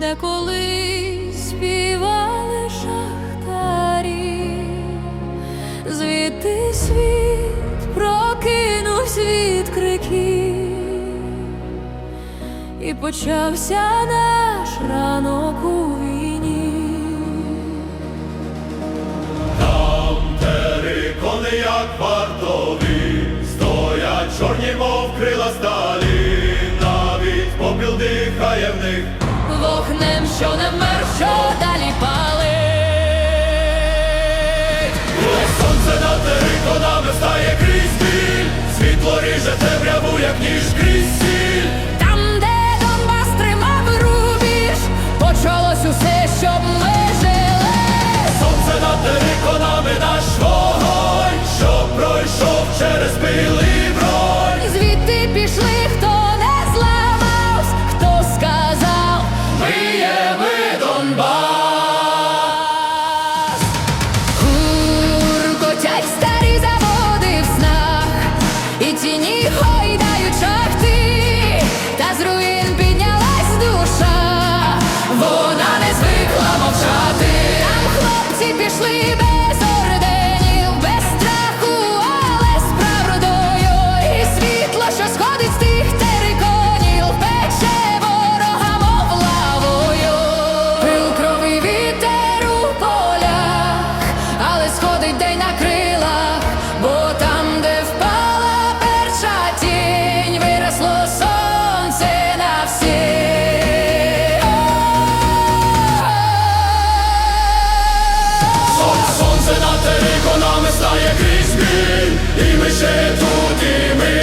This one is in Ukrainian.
де колись співали шахтарі, звідти світ прокинувся від криків, і почався наш ранок у війні. Там терикони, як пара. Гризе темряву, як ніж крізь Там, де Донбас тримав рубіж, почалось усе, що ми жили. Сонце над переконами наш вогонь, що пройшов через пили. Настає крізь біль, і ми ще тут, і ми.